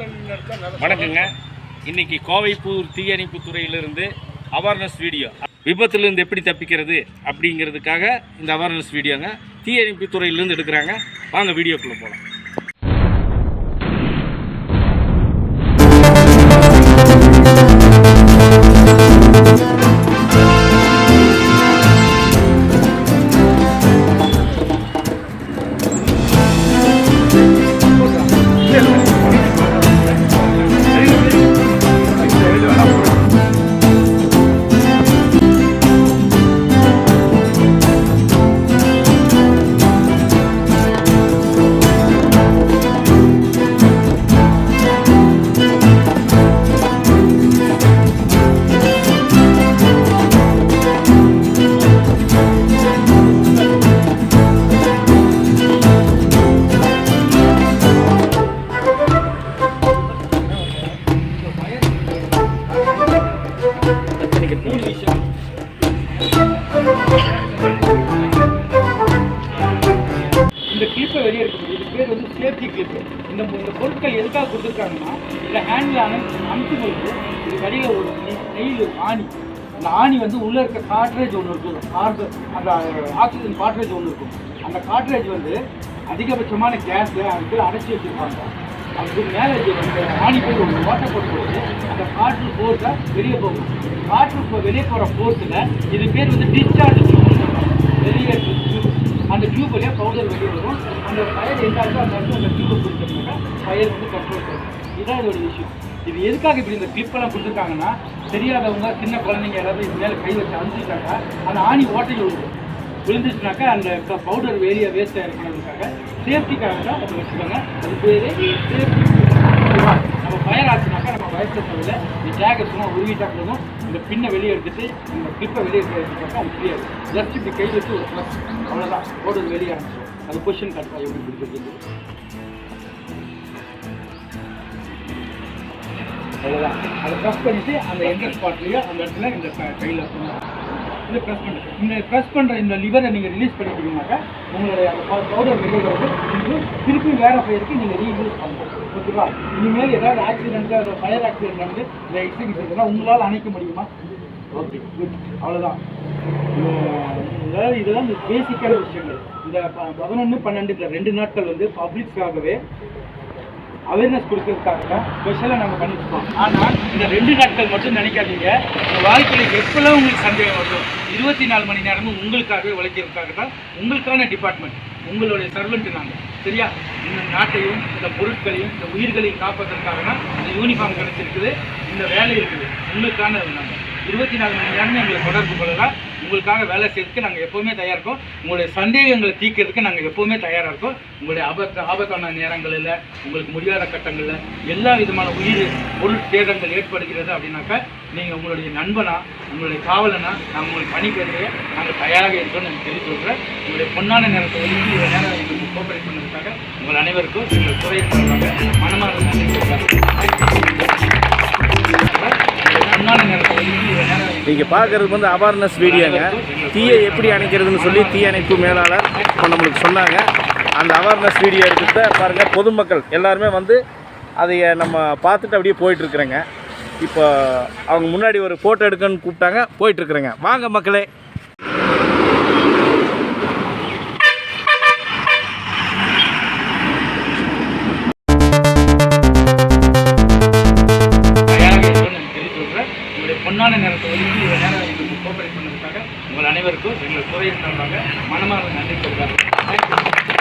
வணக்கங்க. இன்னைக்கு கோவைப்பூர் தீயணைப்பு துறையிலிருந்து அவேர்னஸ் வீடியோ விபத்துலேருந்து எப்படி தப்பிக்கிறது அப்படிங்கிறதுக்காக இந்த அவேர்னஸ் வீடியோங்க தீயணைப்பு துறையிலேருந்து எடுக்கிறாங்க. வாங்க வீடியோக்குள்ளே போகலாம் இந்த கிளிப்பை வெளியே இருக்குது இது பேர் வந்து சேஃப்டி கிளிப்பு இந்த இந்த பொருட்கள் எதுக்காக கொடுத்துருக்காங்கன்னா இந்த ஹேண்டில் அணை அமுக்கும் இது வழியில் ஒரு நெயில் ஆணி. அந்த ஆணி வந்து உள்ளே இருக்க காட்ரேஜ் ஒன்று இருக்கும். கார்பு அந்த ஆக்சிஜன் காட்ரேஜ் ஒன்று இருக்கும். அந்த காட்ரேஜ் வந்து அதிகபட்சமான கேஸை அதுக்கு அடைச்சி வச்சுருப்பாங்க. அதுக்கு மேலே அந்த ஆணி போய் ஒரு ஓட்டை போட்டு அந்த காற்று ஃபோர்ஸை வெளியே போகும். காற்று இப்போ வெளியே போகிற ஃபோர்ஸில் இது பேர் வந்து டிஸ்சார்ஜ் வெளியே அந்த டியூப் வழியாக பவுடர் வெளியே வரும். அந்த ஃபயர் எந்த அந்த இடத்துல அந்த டியூப் கொடுத்தோம்னாக்கா ஃபயர் வந்து கண்ட்ரோல் பண்ணும் இதுதான் இதோட விஷயம் இது எதுக்காக இப்படி இந்த கிளிப்பெல்லாம் கொடுத்துருக்காங்கன்னா தெரியாதவங்க சின்ன குழந்தைங்க யாராவது இது மேலே கை வச்சு அழுத்திட்டாக்கா அந்த ஆணி ஓட்டையில் விழுகும் விழுந்துச்சுனாக்கா அந்த பவுடர் ஏரியா வேஸ்ட்டாக இருக்கிறதுக்காக சேஃப்டிக்காக தான் அதை வச்சுக்கோங்க அது பேர் சேஃப்டி நம்ம ஃபயர் ஆச்சுனாக்கா நம்ம வயசு தவிர இந்த ஜாக்கெட் சும்மா உருவிட்டா போதும். இந்த பின்னை வெளியே எடுத்துட்டு இந்த கிளிப்பை வெளியே எடுத்துட்டாக்கா அது தெரியாது ஜஸ்ட் இப்படி கை வச்சு ஒரு ப்ளஸ் அவ்வளோதான் போடுறது வெளியே ஆரம்பிச்சிடும் அது பொசிஷன் கரெக்டாக எப்படி பிடிச்சிருக்கு அவ்வளோதான் அதை ப்ரெஸ் பண்ணிட்டு அந்த எந்த ஸ்பாட்லேயோ அந்த இடத்துல இந்த க- கையில் இதை ப்ரெஸ் பண்ணுறது இந்த ப்ரெஸ் பண்ணுற இந்த லிவரை நீங்கள் ரிலீஸ் பண்ணிட்டீங்கன்னாக்கா உங்களுடைய அந்த பவுடர் வெளியே வந்து நீங்கள் திருப்பி வேற ஃபயருக்கு நீங்கள் ரீயூஸ் பண்ணுறோம் ஓகேவா? இனிமேல் ஏதாவது ஆக்சிடென்ட் அந்த ஃபயர் ஆக்சிடென்ட் வந்து இந்த எக்ஸிபிஷன் உங்களால் அணைக்க முடியுமா? ஓகே குட் அவ்வளோதான் அதாவது இதெல்லாம் இந்த பேசிக்கான விஷயங்கள். இந்த ப- பதினொன்று பன்னெண்டு இந்த ரெண்டு நாட்கள் வந்து பப்ளிக்ஸ்க்காகவே அவேர்னஸ் கொடுக்கறதுக்காக தான் ஸ்பெஷலாக நம்ம பண்ணிட்டுருக்கோம். ஆனால் இந்த ரெண்டு நாட்கள் மட்டும் நினைக்காதீங்க. உங்கள் வாழ்க்கையில் எப்பெல்லாம் உங்களுக்கு சந்தேகம் வரும் இருபத்தி நாலு மணி நேரமும் உங்களுக்காகவே உழைக்கிறதுக்காக தான் உங்களுக்கான டிபார்ட்மெண்ட் உங்களுடைய சர்வெண்ட்டு நாங்கள் சரியா? இந்த நாட்டையும் இந்த பொருட்களையும் இந்த உயிர்களையும் காப்பதற்காக தான் இந்த யூனிஃபார்ம் கிடைச்சிருக்குது. இந்த வேலை இருக்குது. உங்களுக்கான நாங்கள் இருபத்தி நாலு மணி நேரமும் எங்களை தொடர்பு கொள்ளலாம். உங்களுக்காக வேலை செய்யறதுக்கு நாங்கள் எப்போவுமே தயாராக இருக்கோம். உங்களுடைய சந்தேகங்களை தீர்க்கிறதுக்கு நாங்கள் எப்போவுமே தயாராக இருக்கோம். உங்களுடைய ஆபத்து ஆபத்தான நேரங்களில் உங்களுக்கு முடியாத கட்டங்களில் எல்லா விதமான உயிர் பொருள் சேதங்கள் ஏற்படுகிறது அப்படின்னாக்கா நீங்கள் உங்களுடைய நண்பனா உங்களுடைய காவலனா நாங்கள் உங்களுக்கு பணிக்கிறதையே நாங்கள் தயாராக இருக்கோம்னு எனக்கு தெரிவித்து சொல்கிறேன் உங்களுடைய பொன்னான நேரத்தை ஒதுக்கி இந்த நேரம் எங்களுக்கு கோஆபரேட் பண்ணுறதுக்காக உங்கள் அனைவருக்கும் எங்கள் துறை மனமாக நன்றி நீங்கள் பார்க்குறது வந்து அவேர்னஸ் வீடியோங்க தீயை எப்படி அணைக்கிறதுன்னு சொல்லி தீயணைப்பு மேலாளர் இப்போ நம்மளுக்கு சொன்னாங்க. அந்த அவேர்னஸ் வீடியோ எடுத்துகிட்ட பாருங்கள் பொதுமக்கள் எல்லாருமே வந்து அதை நம்ம பார்த்துட்டு அப்படியே போயிட்டுருக்குறேங்க. இப்போ அவங்க முன்னாடி ஒரு ஃபோட்டோ எடுக்கணும்னு கூப்பிட்டாங்க போயிட்டுருக்குறேங்க. வாங்க மக்களே. உண்டான நேரத்தை ஒதுக்கி இந்த நேரம் எங்களுக்கு கோஆபரேட் பண்ணதுக்காக உங்கள் அனைவருக்கும் எங்கள் துறையின் சார்பாக மனமார்ந்த நன்றி சொல்கிறார்கள் தேங்க்யூ